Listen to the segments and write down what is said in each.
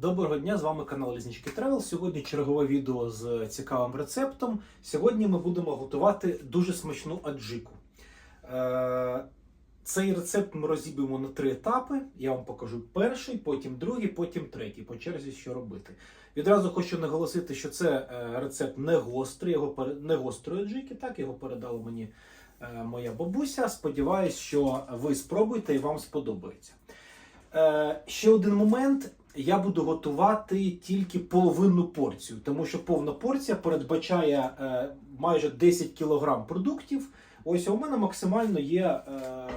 Доброго дня, з вами канал Лізнички Тревел. Сьогодні чергове відео з цікавим рецептом. Сьогодні ми будемо готувати дуже смачну аджику. Е, Цей рецепт ми розіб'ємо на три етапи. Я вам покажу перший, потім другий, потім третій. По черзі що робити. Відразу хочу наголосити, що це е, рецепт не гострий, його не гострої аджики, так його передала мені е, моя бабуся. Сподіваюсь, що ви спробуєте і вам сподобається. Ще один момент. Я буду готувати тільки половинну порцію, тому що повна порція передбачає е, майже 10 кг продуктів. Ось у мене максимально є е,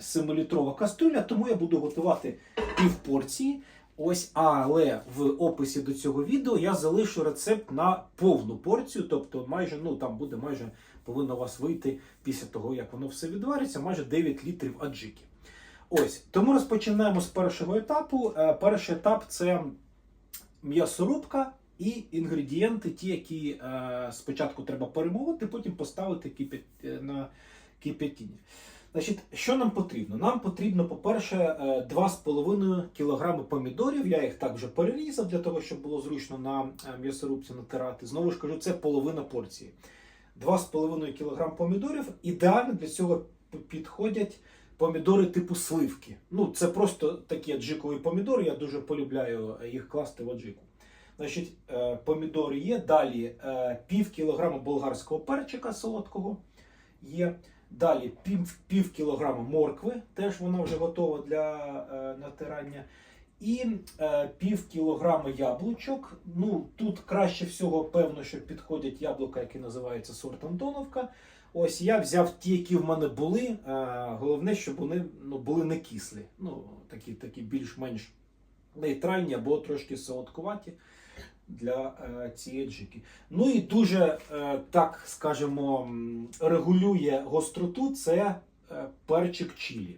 7-літрова каструля, тому я буду готувати пів порції. Ось, але в описі до цього відео я залишу рецепт на повну порцію, тобто майже, ну там буде майже повинно у вас вийти після того, як воно все відвариться, майже 9 літрів аджики. Ось, тому розпочинаємо з першого етапу. Е, Перший етап це м'ясорубка і інгредієнти, ті, які е, спочатку треба перемолоти, потім поставити е, на кип'ятіння. Значить, що нам потрібно? Нам потрібно, по-перше, е, 2,5 кг помідорів. Я їх так вже перерізав для того, щоб було зручно на м'ясорубці натирати. Знову ж кажу, це половина порції. 2,5 кг помідорів. Ідеально для цього підходять помідори типу сливки. Ну, це просто такі аджикові помідори. Я дуже полюбляю їх класти в аджику. Значить, е, помідори є. Далі е, пів кілограма болгарського перчика солодкого є. Далі пів, пів кілограма моркви, теж вона вже готова для е, натирання. І е, пів кілограма яблучок. Ну, тут краще всього, певно, що підходять яблука, які називаються сорт Антоновка. Ось я взяв ті, які в мене були. Е, головне, щоб вони ну, були не кислі. Ну, такі, такі більш-менш нейтральні або трошки солодкуваті для е, цієї джики. Ну і дуже, е, так скажемо, регулює гостроту це перчик чилі.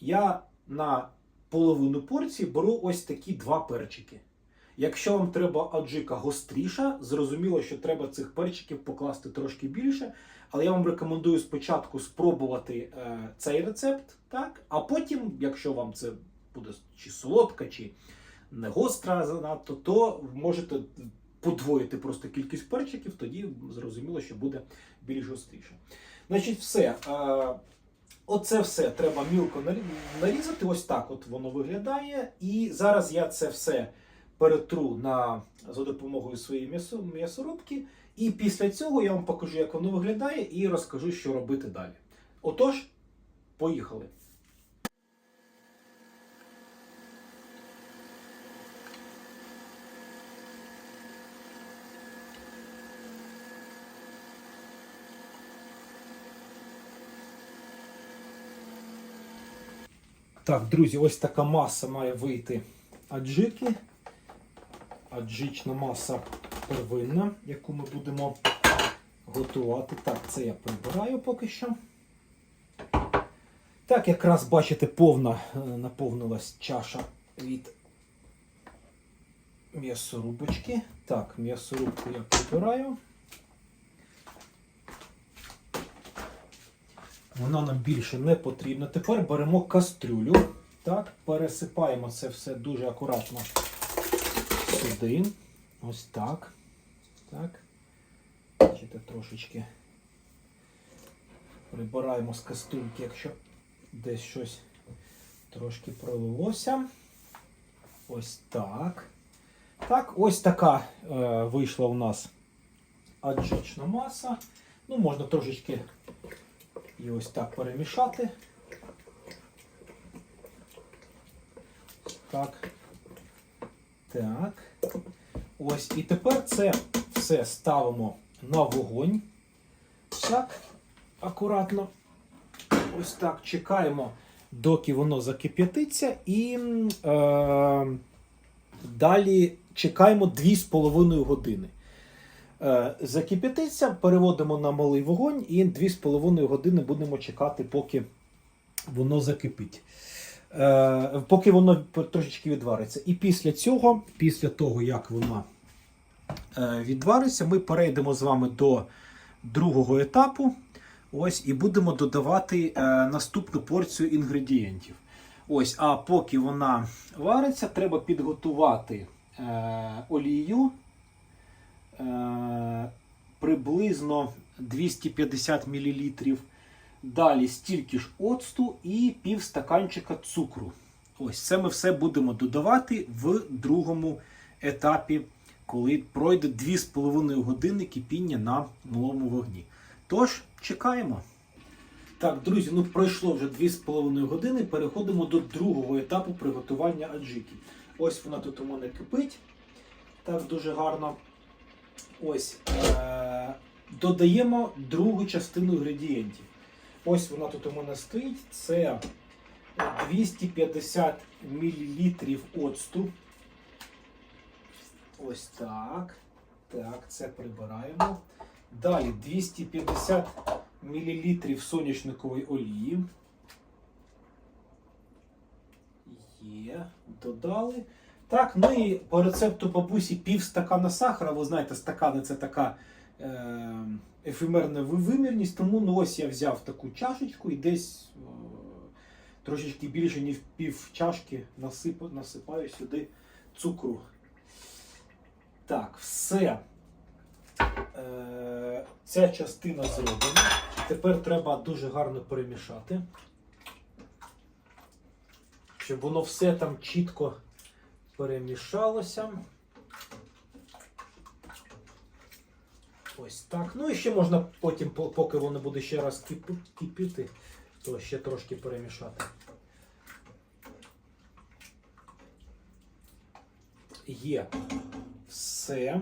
Я на половину порції беру ось такі два перчики. Якщо вам треба аджика гостріша, зрозуміло, що треба цих перчиків покласти трошки більше. Але я вам рекомендую спочатку спробувати е, цей рецепт, так? а потім, якщо вам це буде чи солодка, чи не гостра занадто, то можете подвоїти просто кількість перчиків, тоді зрозуміло, що буде більш гостріше. Значить, все. Е, Оце все треба мілко нарі- нарізати. Ось так от воно виглядає. І зараз я це все перетру на, за допомогою своєї м'ясо, м'ясорубки. І після цього я вам покажу, як воно виглядає, і розкажу, що робити далі. Отож, поїхали. Так, друзі, ось така маса має вийти аджики. Аджична маса первинна, яку ми будемо готувати. Так, це я прибираю поки що. Так, якраз бачите, повна е, наповнилась чаша від м'ясорубочки. Так, м'ясорубку я прибираю. Вона нам більше не потрібна. Тепер беремо кастрюлю. Так, пересипаємо це все дуже акуратно сюди. Ось так. Так. Бачите, трошечки прибираємо з кастрюльки, якщо десь щось трошки пролилося. Ось так. Так, ось така е, вийшла у нас аджична маса. Ну, можна трошечки і ось так перемішати. Так. Так. Ось. І тепер це все ставимо на вогонь. Так, акуратно. Ось так чекаємо, доки воно закип'ятиться. І е, далі чекаємо 2,5 години. Е, Закип'ятиться, переводимо на малий вогонь і 2,5 години будемо чекати, поки воно закипить. Е, Поки воно трошечки відвариться. І після цього, після того, як воно е, відвариться, ми перейдемо з вами до другого етапу. Ось, і будемо додавати е, наступну порцію інгредієнтів. Ось, а поки вона вариться, треба підготувати е, олію е, приблизно 250 мл. Далі стільки ж оцту і пів стаканчика цукру. Ось це ми все будемо додавати в другому етапі, коли пройде 2,5 години кипіння на малому вогні. Тож, чекаємо. Так, друзі, ну пройшло вже 2,5 години. Переходимо до другого етапу приготування аджики. Ось вона тут у мене кипить. Так, дуже гарно. Ось. Е- додаємо другу частину інгредієнтів. Ось вона тут у мене стоїть. Це 250 мл оцту. Ось так. Так, це прибираємо. Далі 250 мл соняшникової олії. Є, додали. Так, ну і по рецепту бабусі пів стакана сахара. Ви знаєте, стакани це така е, ефемерна вимірність. Тому ну, ось я взяв таку чашечку і десь е, трошечки більше, ніж пів чашки насип, насипаю сюди цукру. Так, все. Е, ця частина зроблена. Тепер треба дуже гарно перемішати, щоб воно все там чітко перемішалося. Ось так. Ну і ще можна потім, поки воно буде ще раз кипіти, то ще трошки перемішати. Є. Все.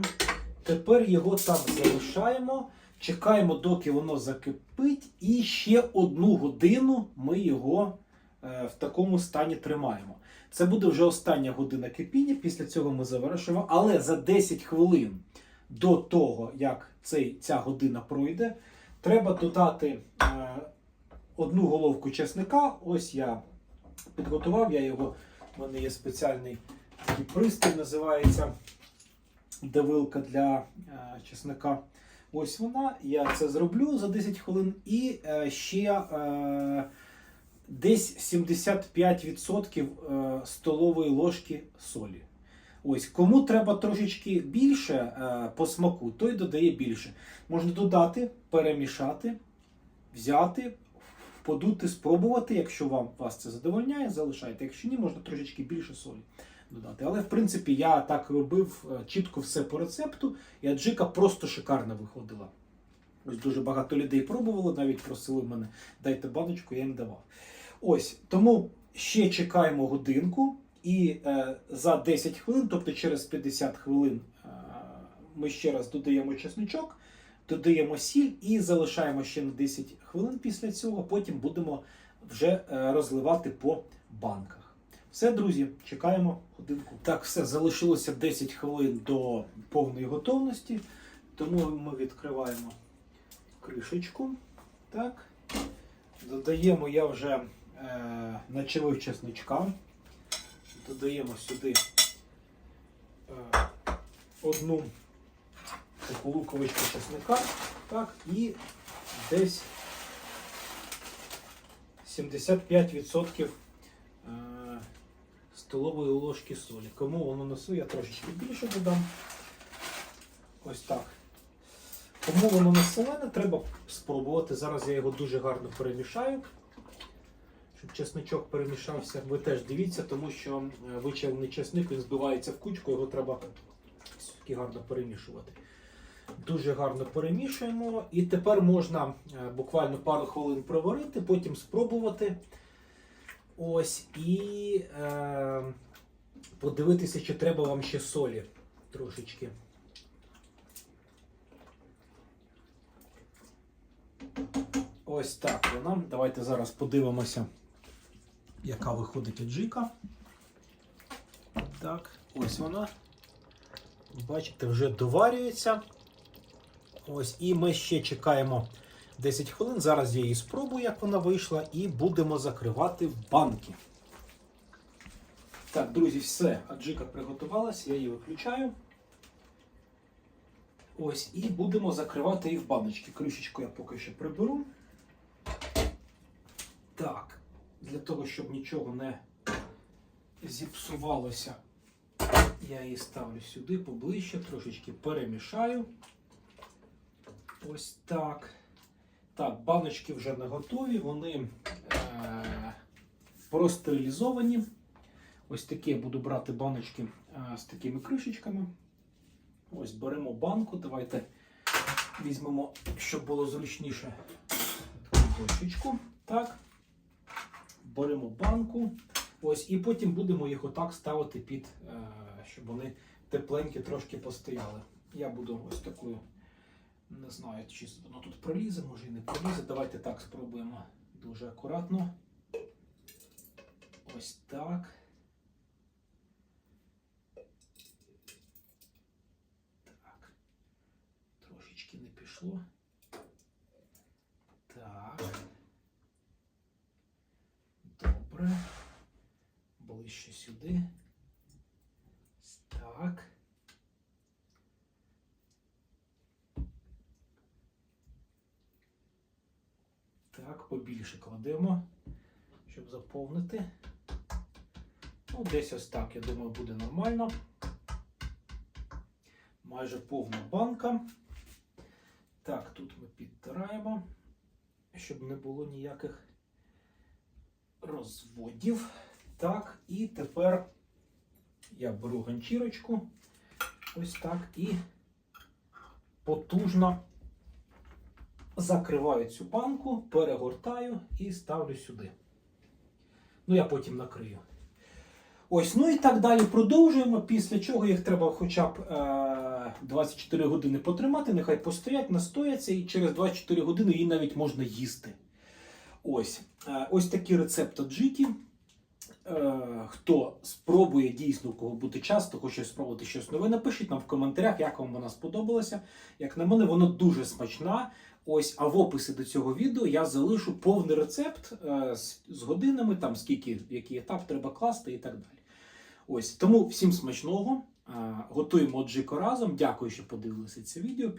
Тепер його так залишаємо. Чекаємо, доки воно закипить, і ще одну годину ми його е, в такому стані тримаємо. Це буде вже остання година кипіння. Після цього ми завершуємо. Але за 10 хвилин до того, як цей, ця година пройде, треба додати е, одну головку чесника. Ось я підготував, я його, в мене є спеціальний пристрій, називається давилка для е, чесника. Ось вона. Я це зроблю за 10 хвилин. І е, ще е, десь 75% е, столової ложки солі. Ось, кому треба трошечки більше е, по смаку, той додає більше. Можна додати, перемішати, взяти, подути, спробувати. Якщо вам вас це задовольняє, залишайте. Якщо ні, можна трошечки більше солі додати. Але в принципі я так робив е, чітко все по рецепту, і аджика просто шикарно виходила. Ось дуже багато людей пробували, навіть просили мене дайте баночку, я їм давав. Ось тому ще чекаємо годинку, і е, за 10 хвилин, тобто через 50 хвилин, е, ми ще раз додаємо чесничок, додаємо сіль і залишаємо ще на 10 хвилин після цього. Потім будемо вже е, розливати по банках. Все, друзі, чекаємо годинку. Так, все, залишилося 10 хвилин до повної готовності. Тому ми відкриваємо кришечку. Так. Додаємо я вже е, начавив чесничка. Додаємо сюди е, одну таку луковичку чесника. Так, і десь 75% е, столової ложки солі. Кому воно несу, я трошечки більше додам. Ось так. Кому воно не треба спробувати. Зараз я його дуже гарно перемішаю. Чесничок перемішався, ви теж дивіться, тому що е, вичавлений чесник він збивається в кучку, його треба все-таки гарно перемішувати. Дуже гарно перемішуємо. І тепер можна е, буквально пару хвилин проварити, потім спробувати. Ось і е, подивитися, чи треба вам ще солі трошечки. Ось так вона. Давайте зараз подивимося, яка виходить аджика. Так, ось вона. Бачите, вже доварюється. Ось, і ми ще чекаємо 10 хвилин. Зараз я її спробую, як вона вийшла, і будемо закривати банки. Так, друзі, все, аджика приготувалась, я її виключаю. Ось, і будемо закривати її в баночки. Кришечку я поки що приберу. Так, для того, щоб нічого не зіпсувалося. Я її ставлю сюди поближче, трошечки перемішаю. Ось так. Так, баночки вже не готові, вони е- простерилізовані. Ось такі я буду брати баночки е, з такими кришечками. Ось беремо банку. Давайте візьмемо, щоб було зручніше таку дощечку. Так. Беремо банку. Ось, і потім будемо їх отак ставити під, е, щоб вони тепленькі трошки постояли. Я буду ось такою, не знаю, чи воно тут пролізе, може і не пролізе. Давайте так спробуємо дуже акуратно. Ось так. Так. Трошечки не пішло. Так. Добре. Ближче сюди. Так. Так, побільше кладемо, щоб заповнити. Ну, десь ось так, я думаю, буде нормально. Майже повна банка. Так, тут ми підтираємо, щоб не було ніяких розводів. Так, і тепер я беру ганчірочку, ось так, і потужно закриваю цю банку, перегортаю і ставлю сюди. Ну, я потім накрию. Ось, ну і так далі продовжуємо. Після чого їх треба хоча б е- 24 години потримати, нехай постоять, настояться, і через 24 години її навіть можна їсти. Ось, Е, ось такий рецепт аджики. Е, Хто спробує дійсно, у кого буде часто, хоче спробувати щось нове, напишіть нам в коментарях, як вам вона сподобалася. Як на мене, вона дуже смачна. Ось, а в описі до цього відео я залишу повний рецепт е, з, годинами, там скільки, який етап треба класти і так далі. Ось тому всім смачного. Е, Готуємо джико разом. Дякую, що подивилися це відео.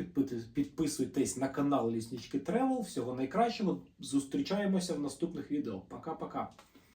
Підписуйтесь на канал Ліснички Тревел. Всього найкращого. Зустрічаємося в наступних відео. Пока-пока.